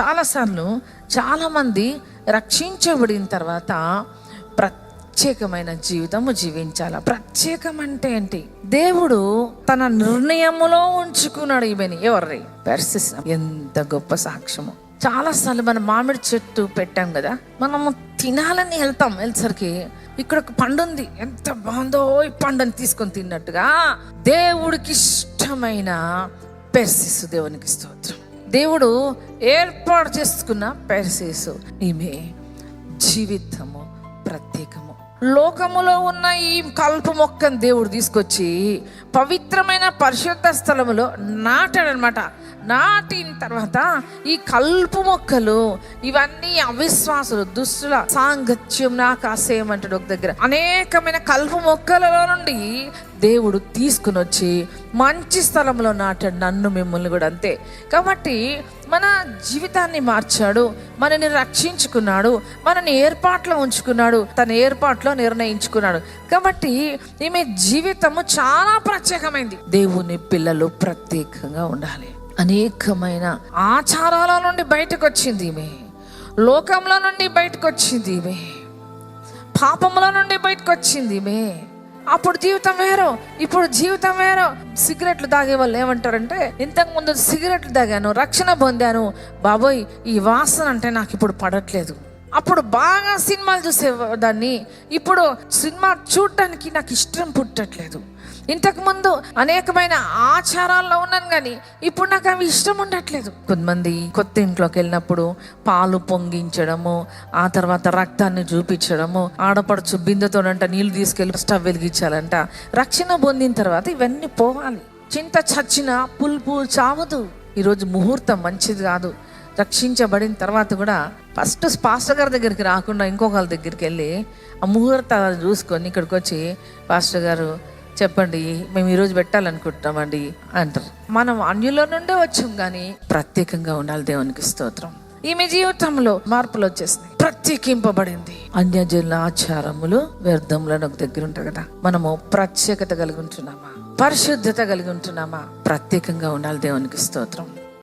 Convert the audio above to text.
చాలాసార్లు చాలామంది రక్షించబడిన తర్వాత ప్రత్యేకమైన జీవితము జీవించాల. ప్రత్యేకం అంటే ఏంటి? దేవుడు తన నిర్ణయములో ఉంచుకున్నాడు ఈమెని. ఎవరి పెర్సిస్ ఎంత గొప్ప సాక్ష్యము. చాలాసార్లు మనం మామిడి చెట్టు పెట్టాం కదా మనము తినాలని వెళ్తాం. వెళ్ళసరికి ఇక్కడ ఒక పండు ఉంది. ఎంత బాగుందో ఈ పండుని తీసుకొని తిన్నట్టుగా దేవుడికి ఇష్టమైన పెర్సిస్ దేవునికి స్తోత్రం. దేవుడు ఏర్పాటు చేసుకున్న పెరసేసు ఈమె జీవితము ప్రత్యేకము. లోకములో ఉన్న ఈ కల్పు మొక్కను దేవుడు తీసుకొచ్చి పవిత్రమైన పరిశుద్ధ స్థలములో నాటాడనమాట. నాటిన తర్వాత ఈ కల్పు మొక్కలు ఇవన్నీ అవిశ్వాసులు దుస్తుల సాంగత్యం నాకు ఆశయమంటాడు ఒక దగ్గర. అనేకమైన కల్పు మొక్కలలో నుండి దేవుడు తీసుకుని వచ్చి మంచి స్థలంలో నాటాడు నన్ను మిమ్మల్ని కూడా అంతే. కాబట్టి మన జీవితాన్ని మార్చాడు మనని రక్షించుకున్నాడు మనని ఏర్పాట్లో ఉంచుకున్నాడు. తన ఏర్పాట్లో నిర్ణయించుకున్నాడు. కాబట్టి ఈమె జీవితము చాలా ప్రత్యేకమైంది. దేవుని పిల్లలు ప్రత్యేకంగా ఉండాలి. అనేకమైన ఆచారాల నుండి బయటకు వచ్చింది ఈమె. లోకంలో నుండి బయటకు వచ్చింది ఈమె. పాపముల నుండి బయటకు వచ్చింది ఈమె. అప్పుడు జీవితం వేరు ఇప్పుడు జీవితం వేరు. సిగరెట్లు తాగే వాళ్ళు ఏమంటారంటే ఇంతకు ముందు సిగరెట్లు తాగాను రక్షణ పొందాను. బాబోయ్ ఈ వాసన అంటే నాకు ఇప్పుడు పడట్లేదు. అప్పుడు బాగా సినిమాలు చూసేదాన్ని ఇప్పుడు సినిమా చూడటానికి నాకు ఇష్టం పుట్టట్లేదు. ఇంతకుముందు అనేకమైన ఆచారాల్లో ఉన్నాను కానీ ఇప్పుడు నాకు అవి ఇష్టం ఉండట్లేదు. కొంతమంది కొత్త ఇంట్లోకి వెళ్ళినప్పుడు పాలు పొంగించడము ఆ తర్వాత రక్తాన్ని చూపించడము ఆడపడుచు బిందెతోనంట నీళ్ళు తీసుకెళ్ళి స్టవ్ వెలిగించాలంట. రక్షణ పొందిన తర్వాత ఇవన్నీ పోవాలి. చింత చచ్చిన పులుపు చావదు. ఈరోజు ముహూర్తం మంచిది కాదు. రక్షించబడిన తర్వాత కూడా ఫస్ట్ పాస్టర్ గారి దగ్గరికి రాకుండా ఇంకొకరి దగ్గరికి వెళ్ళి ఆ ముహూర్తాలను చూసుకొని ఇక్కడికి వచ్చి పాస్టర్ గారు చెప్పండి మేము ఈరోజు పెట్టాలనుకుంటున్నామండి అంటారు. మనం అన్యుల నుండే వచ్చాం కానీ ప్రత్యేకంగా ఉండాలి దేవునికి స్తోత్రం. ఈమె జీవితంలో మార్పులు వచ్చేసినాయి. ప్రత్యేకింపబడింది. అన్యజనుల ఆచారములు వ్యర్థములు ఒక దగ్గర ఉంటుంది కదా. మనము ప్రత్యేకత కలిగి ఉంటున్నామా? పరిశుద్ధత కలిగి ఉంటున్నామా? ప్రత్యేకంగా ఉండాలి దేవునికి స్తోత్రం.